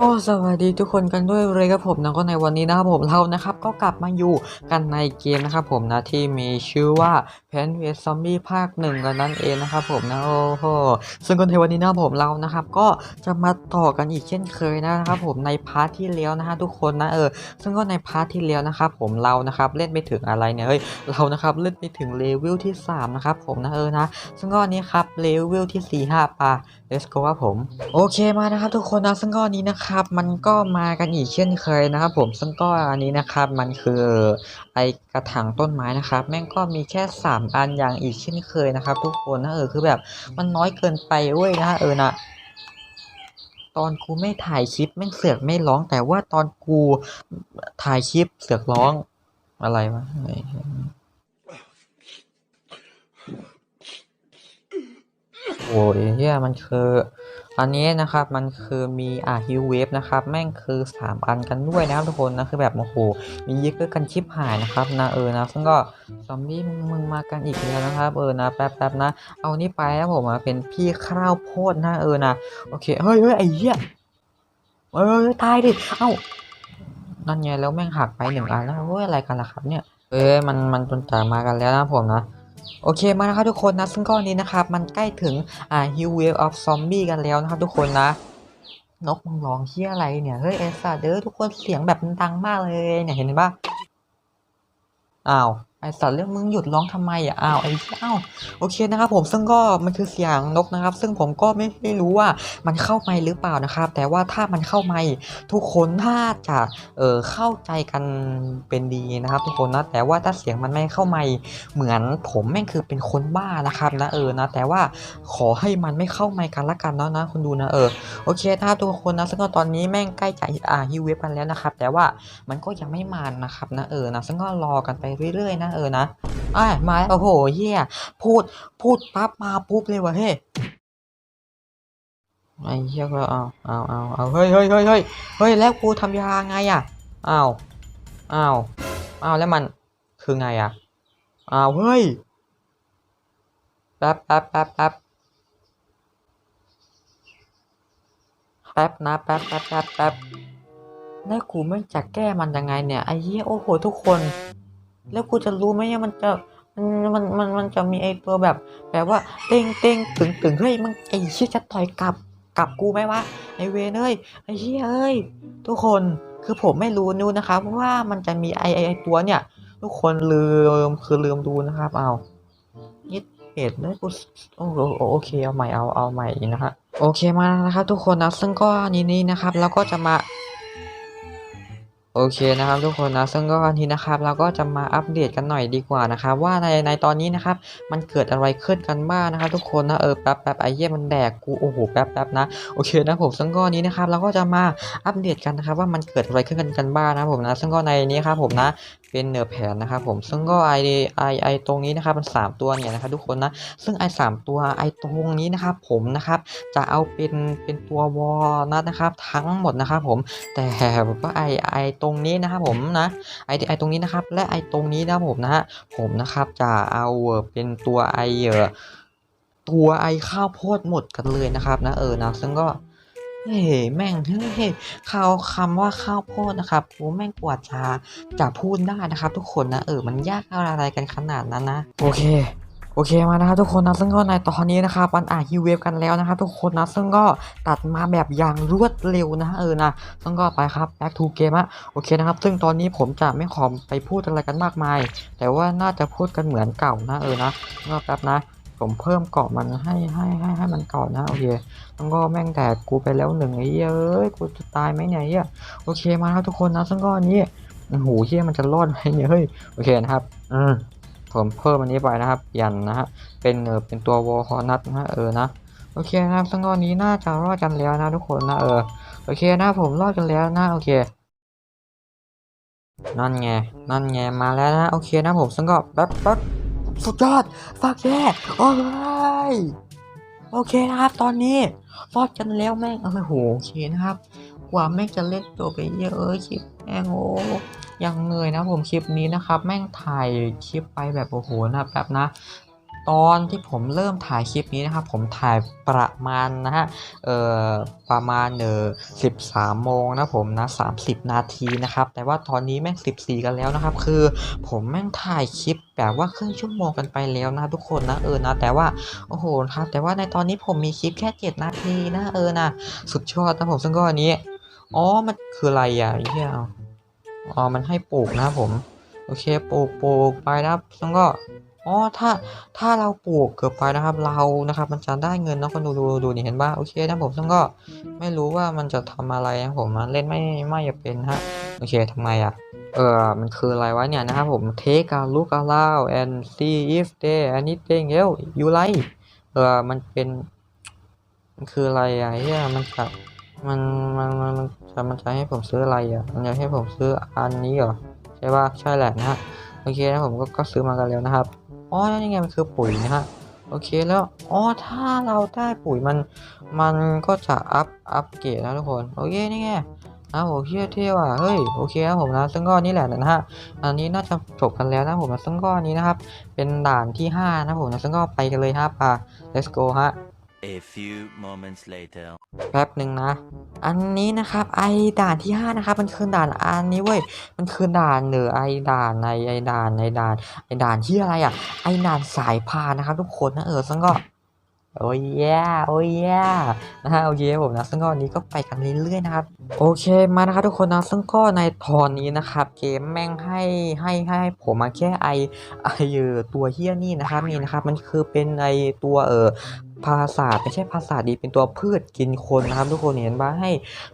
ก็สวัสดีทุกคนกันด้วยเลยครับผมนะก็ในวันนี้นะครับผมเรานะครับก็กลับมาอยู่กันในเกมนะครับผมนะที่มีชื่อว่า p a n w a y Zombie ภาคหนึ่งกันนั่นเองนะครับผมนะโอ้โหซึ่งก็ในวันนี้นะครับผมเรานะครับก็จะมาต่อกันอีกเช่นเคยนะครับผมในพาร์ทที่แล้วนะฮะทุกคนนะเออซึ่งก็ในพาร์ทที่แล้วนะครับผมเรานะครับเล่นไปถึงอะไรเนี่ยเฮ้ยเรานะครับเล่นไปถึงเลเวลที่สามนะครับผมนะเออนะซึ่งก็อันนี้ครับเลเวลที่สี่ห้าปะ let's go ครับผมโอเคมานะครับทุกคนนะซึ่งก็อันนี้นะครับมันก็มากันอีกเช่นเคยนะครับ ผมซึ่งก็อันนี้นะครับมันคือไอกระถางต้นไม้นะครับ แม่งก็มีแค่ 3 อันอย่างอีกเช่นเคยนะครับ ทุกคนนะเออคือแบบมันน้อยเกินไปเว้ยนะเออนะตอนกูไม่ถ่ายคลิปแม่งเสือกไม่ร้อง แต่ว่าตอนกูถ่ายคลิปเสือกร้องอะไรวะไอ้ยโอ้ยเฮียมันคือ อันนี้นะครับมันคือมีอ่าฮิวเวฟนะครับแม่งคือ 3 อันกันด้วยนะครับทุกคนนะคือแบบโอ้โหมีเยอะกันชิบหายนะครับนะเออนะซึ่งก็ซอมบี้มึงมากันอีกแล้วนะครับเออนะแป๊บแนะ เอานี่ไปนะผมมาเป็นพี่ข้าวโพดนะเออนะโอเคเฮ้ยเฮ้ยไอ้เหี้ยเอ้ยตายดิเอ้านั่นไงแล้วแม่งหักไปหนึ่งอันแล้วเฮ้ยอะไรกันล่ะครับเนี่ยเอ้ยมันมันจนจ่ามากันแล้วนะผมนะ โอเคมานะครับทุกคนนะ ซึ่งก้อนนี้นะครับ มันใกล้ถึงอ่าฮิวเวลออฟซอมบี้กันแล้วนะครับทุกคนนะ นกมึงร้องเฮียอะไรเนี่ย เฮ้ยเอสซาเด้อทุกคนเสียงแบบมันดังมากเลยเนี่ยเห็นไหมบ้าอ้าว ไอสัตว์เรื่องมึงหยุดร้องทำไมอะอ้าวไอ้เหี้ยอ้าวโอเคนะครับผมซึ่งก็มันคือเสียงนกนะครับ ซึ่งผมก็ไม่ไม่รู้ว่ามันเข้าไมค์หรือเปล่านะครับ แต่ว่าถ้ามันเข้าไมค์ทุกคนน่าจะเออเข้าใจกันเป็นดีนะครับ ทุกคนนะแต่ว่าถ้าเสียงมันไม่เข้าไมค์เหมือนผมแม่งคือเป็นคนบ้านะครับนะเออนะแต่ว่าขอให้มันไม่เข้าไมค์กันละกันเนาะนะคุณดูนะเออโอเคถ้าทุกคนนะซึ่งก็ตอนนี้แม่งใกล้จะอ่าฮิวเวฟกันแล้วนะครับ แต่ว่ามันก็ยังไม่มานะครับนะเออนะซึ่งก็รอกันไปเรื่อยๆนะเออนะอะมาโอ้โหเฮียพูดพูดปั๊บมาปุ๊บเลยวะเฮ้ยไอ้เฮียก็เอาเอาเอาเอาเฮ้ยเฮ้ยเฮ้ยเฮ้ยเฮ้ยแล้วกูทำยาไงอะอ้าวอ้าวอ้าวแล้วมันคือไงอะอ้าวเฮ้ยแป๊บแป๊บแป๊บแป๊บแป๊บนะแป๊บแป๊บแป๊บแป๊บแล้วกูไม่จะแก้มันยังไงเนี่ยไอ้เหี้ยโอ้โหทุกคน แล้วกูจะรู้ไหมว่ามันจะมันมันมันมันจะมีไอ้ตัวแบบ แบบว่าเต้งเต้งตึงตึงเฮ้ยมึงไอ้เชี่ยจะต่อยกลับกลับกูไหมวะไอ้เวเอ้ยไอ้เหี้ยเอ้ยทุกคนคือผมไม่รู้นู่นนะครับว่ามันจะมีไอ้ไอ้ไอตัวเนี่ย ทุกคนลืมคือลืมดูนะครับ เอายิดเหตุนะกูโอ้โหโอเคเอาใหม่เอาเอาใหม่นะฮะโอเคมานะครับทุกคนนะซึ่งก็นี้นี้นะครับ แล้วก็จะมา โอเคนะครับทุกคนนะซึ่งก็อันนี้นะครับเราก็จะมาอัปเดตกันหน่อยดีกว่านะครับว่าในในตอนนี้นะครับมันเกิดอะไรขึ้นกันบ้างนะครับทุกคนนะเออแป๊บแป๊บไอ้เหี้ยมันแดกกูโอ้โหแป๊บแป๊บนะโอเคนะผมซึ่งก็อันนี้นะครับเราก็จะมาอัปเดตกันนะครับว่ามันเกิดอะไรขึ้นกันกันบ้างนะผมนะซึ่งก็ในนี้ครับผมนะเป็นเนื้อแผนนะครับผมซึ่งก็ไอไอไอตรงนี้นะครับมันสามตัวเนี่ยนะครับทุกคนนะซึ่งไอสามตัวไอตรงนี้นะครับผมนะครับจะเอาเป็นเป็นตัววอลนัทนะครับทั้งหมดนะครับผมแต่ว่าไอไอตรงนี้นะครับผมนะไอไอตรงนี้นะครับ และไอตรงนี้นะครับผมนะฮะผมนะครับจะเอาเป็นตัวไอเอ่อตัวไอข้าวโพดหมดกันเลยนะครับนะเออนะซึ่งก็เฮ้ยแม่งเฮ้ยข้าวคำว่าข้าวโพดนะครับกูแม่งกว่าจจะพูดได้นะครับ ทุกคนนะเออมันยากอะไรกันขนาดนั้นนะ โอเค โอเคมานะครับทุกคนนะซึ่งก็ในตอนนี้นะครับมันอ่านฮิวเวฟกันแล้วนะครับทุกคนนะซึ่งก็ตัดมาแบบอย่างรวดเร็วนะเออนะซึ่งก็ไปครับ back to game อะโอเคนะครับ ซึ่งตอนนี้ผมจะไม่ขอไปพูดอะไรกันมากมาย แต่ว่าน่าจะพูดกันเหมือนเก่านะเออนะก็แป๊บนะ ผมเพิ่มเกาะมันให้ให้ให้ให้มันเกาะนะโอเคแล้วก็แม่งแตกกูไปแล้วหนึ่งไอ้เหี้ยเอ้ยกูจะตายไหมเนี่ยไอ้ยโอเคมาครับทุกคนนะซึ่งก็อันนี้โอ้โหเหี้ยมันจะรอดไหมเนี่ยเฮ้ยโอเคนะครับอืม ผมเพิ่มอันนี้ไปนะครับ ยันนะฮะ เป็นเออเป็นตัววอลคอนัทนะฮะเออนะ โอเคนะครับซึ่งตอนนี้น่าจะรอดกันแล้วนะทุกคนนะเออ โอเคนะผมรอดกันแล้วนะโอเค นั่นไง นั่นไง มาแล้วนะ โอเคนะผมซึ่งก็แป๊บแป๊บสุดยอดฝากแย่โอ้ยโอเคนะครับ ตอนนี้รอดกันแล้วแม่งโอ้โหโอเคนะครับ ว่าแม่งจะเล่นตัวไปเยอะคลิปแม่งโอ้ยังเหนื่อยนะผมคลิปนี้นะครับ แม่งถ่ายคลิปไปแบบโอ้โหนะแป๊บนะ ตอนที่ผมเริ่มถ่ายคลิปนี้นะครับ ผมถ่ายประมาณนะฮะเอ่อประมาณเอ่อ13โมงนะผมนะ30นาทีนะครับ แต่ว่าตอนนี้แม่ง14กันแล้วนะครับ คือผมแม่งถ่ายคลิปแบบว่าครึ่งชั่วโมงกันไปแล้วนะทุกคนนะเออนะ แต่ว่าโอ้โหครับแต่ว่าในตอนนี้ผมมีคลิปแค่7นาทีนะเออนะสุดยอดนะผมซึ่งก็อันนี้ อ๋อ มันคืออะไรอะเหี้ยอ๋อ มันให้ปลูกนะผม โอเค ปลูกปลูกไปนะครับซึ่งก็ อ๋อ ถ้า ถ้าเราปลูกเกิดไปนะครับ เรานะครับ มันจะได้เงินนะคนดูดูดูนี่เห็นป่ะ โอเคนะผมซึ่งก็ไม่รู้ว่ามันจะทำอะไรนะผมเล่นไม่ไม่จะเป็นฮะ โอเคทำไมอะเออมันคืออะไรวะเนี่ยนะครับผม take a look around and see if there anything else you like เออมันเป็น มันคืออะไรอะเฮียมันจะ มันมันมันมันจะมันจะให้ผมซื้ออะไรอะ มันจะให้ผมซื้ออันนี้เหรอ ใช่ป่ะ ใช่แหละนะฮะ โอเคนะผมก็ก็ซื้อมากันแล้วนะครับ อ๋อนี่ไงมันคือปุ๋ยนะฮะ โอเคแล้ว อ๋อ ถ้าเราได้ปุ๋ยมัน มันก็จะอัพ อัพเกรดนะทุกคน โอเค นี่ไงนะผมเชื่อเท่ว่ะ เฮ้ย โอเคนะผมนะ ซึ่งก็นี่แหละนะฮะ อันนี้น่าจะจบกันแล้วนะผมนะซึ่งก็อันนี้นะครับ เป็นด่านที่5นะผมนะ ซึ่งก็ไปกันเลยฮะป่ะ let's go ฮะ A few moments later. แป๊บหนึ่งนะ อันนี้นะครับไอด่านที่ 5 นะครับ มันคือด่านอันนี้เว้ย มันคือด่านเหนือไอด่านในไอด่านในด่านไอด่านที่อะไรอะ ไอด่านสายพานนะครับทุกคนนะเออซึ่งก็โอ้ยแย่โอ้ยแย่นะฮะโอเคผมนะซึ่งก็วันนี้ก็ไปกันเรื่อยๆนะครับ โอเคมานะครับทุกคนนะซึ่งก็ในตอนนี้นะครับ เกมแม่งให้ให้ให้ผมมาแค่ไอไอเออตัวเฮี้ยนี่นะครับนี่นะครับ มันคือเป็นไอตัวเออ ภาษาไม่ใช่ภาษาดีเป็นตัวพืชกินคนนะครับ ทุกคนเห็นปะให้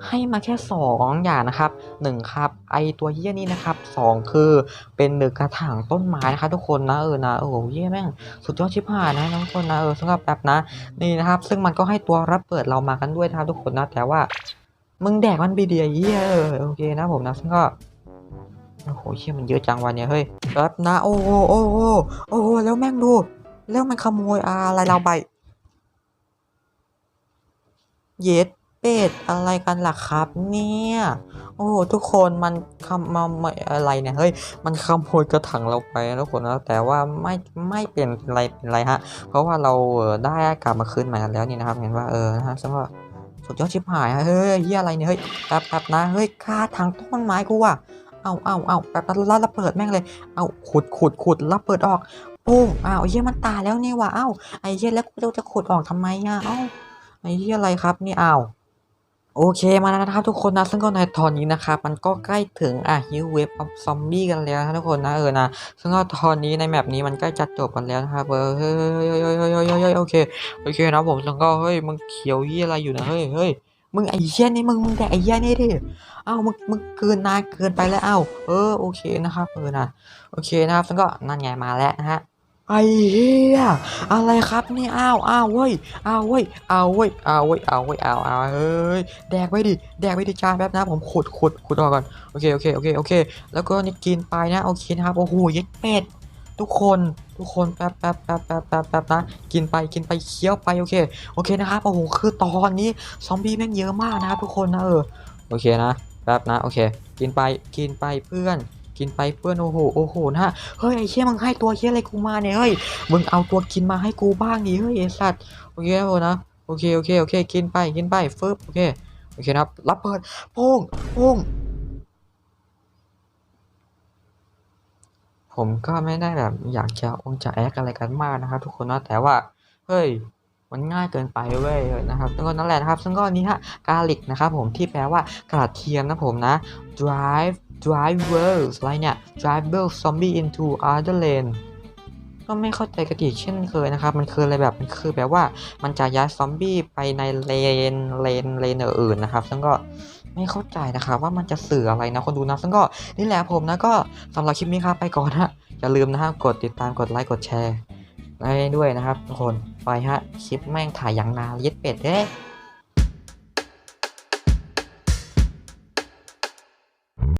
ให้มาแค่ 2 อย่างนะครับ1ครับไอตัวเหี้ยนี่นะครับ 2 คือเป็นหนึ่งกระถางต้นไม้นะครับทุกคนนะเออนะโอ้โหเหี้ยแม่งสุดยอดชิบหายนะทุกคนนะเออสำหรับแบบนะนี่นะครับ ซึ่งมันก็ให้ตัวรับเปิดเรามากันด้วยนะครับทุกคนนะแต่ว่ามึงแดกมันบีเดียเหี้ยเออโอเคนะผมนะซึ่งก็โอ้โหเหี้ยมันเยอะจังวันเนี้ยเฮ้ยแป๊บนะโอ้โหโอ้โหโอ้โหแล้วแม่งดูแล้วมันขโมยอะไรเราไป เย็ดเป็ดอะไรกันล่ะครับ เนี่ย โอ้โหทุกคนมันคำมามาอะไรเนี่ยเฮ้ยมันขโมยกระถางเราไปทุกคนนะแต่ว่าไม่ไม่เป็นไรเป็นไรฮะ เพราะว่าเราเออได้กลับมาคืนใหม่กันแล้วนี่นะครับเห็นว่าเออนะฮะซึ่งว่าสุดยอดชิบหายฮะเฮ้ยเฮียอะไรเนี่ยเฮ้ยแป๊บแป๊บนะเฮ้ยฆ่าทางต้นไม้กูว่ะเอาเอาเอาแป๊บแป๊บแล้วระเบิดแม่งเลย เอาขุดขุดขุดระเบิดออกปุ้งอ้าวไอ้เฮียมันตายแล้วนี่ว่ะเอ้าไอ้เฮียแล้วกูจะขุดออกทำไมอะเอ้า ไอ้ที่อะไรครับนี่อ้าวโอเคมาแล้วนะครับทุกคนนะซึ่งก็ในตอนนี้นะครับมันก็ใกล้ถึงอะฮิวเวฟออฟซอมบี้กันแล้วนะทุกคนนะเออนะซึ่งก็ตอนนี้ในแมปนี้มันใกล้จะจบกันแล้วนะครับเออเฮ้ยเฮ้ยเฮ้ยเฮ้ยเฮ้ยเฮ้ยโอเคโอเคนะผมซึ่งก็เฮ้ยมึงเขียวยี่อะไรอยู่นะเฮ้ยเฮ้ยมึงไอ้เหี้ยนี่มึงมึงแต่ไอ้เหี้ยนี่ดิเอ้ามึงมึงเกินนาเกินไปแล้วเอ้าเออโอเคนะครับเออนะโอเคนะครับซึ่งก็นั่นไงมาแล้วนะฮะ ไอ้เหี้ยอะไรครับนี่อ้าวอ้าวเว้ยเอาวเว้ยเอาวเว้ยเอาวเว้ยเอาวเว้ยเอาเอาเฮ้ยแดกไปดิแดกไปดิจานแป๊บนะผมขุดขุดขุดออกก่อนโอเคโอเคโอเคโอเค แล้วก็นี่กินไปนะโอเคนะครับโอ้โหยัดเป็ดทุกคนทุกคนแป๊บแป๊บแป๊บแป๊บแป๊บแป๊บนะกินไปกินไปเคี้ยวไปโอเคโอเคนะครับโอ้โหคือตอนนี้ซอมบี้แม่งเยอะมากนะครับทุกคนนะเออโอเคนะแป๊บนะโอเค กินไปกินไปเพื่อน กินไปเพื่อนโอ้โหโอ้โหนะเฮ้ยไอ้เชี่ยมึงให้ตัวเชี่ยอะไรกูมาเนี่ยเฮ้ยมึงเอาตัวกินมาให้กูบ้างดิเฮ้ยไอ้สัตว์โอเคครับผมนะโอเคโอเคโอเค กินไปกินไปฟึบโอเคโอเคนะครับรับเปิดโป้งโป้งผมก็ไม่ได้แบบอยากจะองจะแอคอะไรกันมากนะครับทุกคนนะแต่ว่าเฮ้ยมันง่ายเกินไปเว้ยนะครับซึ่งก็นั่นแหละนะครับซึ่งก็อันนี้ฮะกาลิกนะครับผมที่แปลว่ากระเทียมนะผมนะ drive drivers อะไรเนี่ย driver zombie into other lane ก็ไม่เข้าใจกันอีกเช่นเคยนะครับ มันคืออะไรแบบ มันคือแบบว่ามันจะย้ายซอมบี้ไปในเลน เลน เลนอื่นนะครับ ซึ่งก็ไม่เข้าใจนะครับว่ามันจะสื่ออะไรนะคนดูนะ ซึ่งก็นี่แหละผมนะก็สำหรับคลิปนี้ครับไปก่อนฮะ อย่าลืมนะฮะ กดติดตาม กดไลค์ กดแชร์ให้ด้วยนะครับทุกคน ไปฮะ คลิปแม่งถ่ายอย่างนานเย็ดเป็ดเด้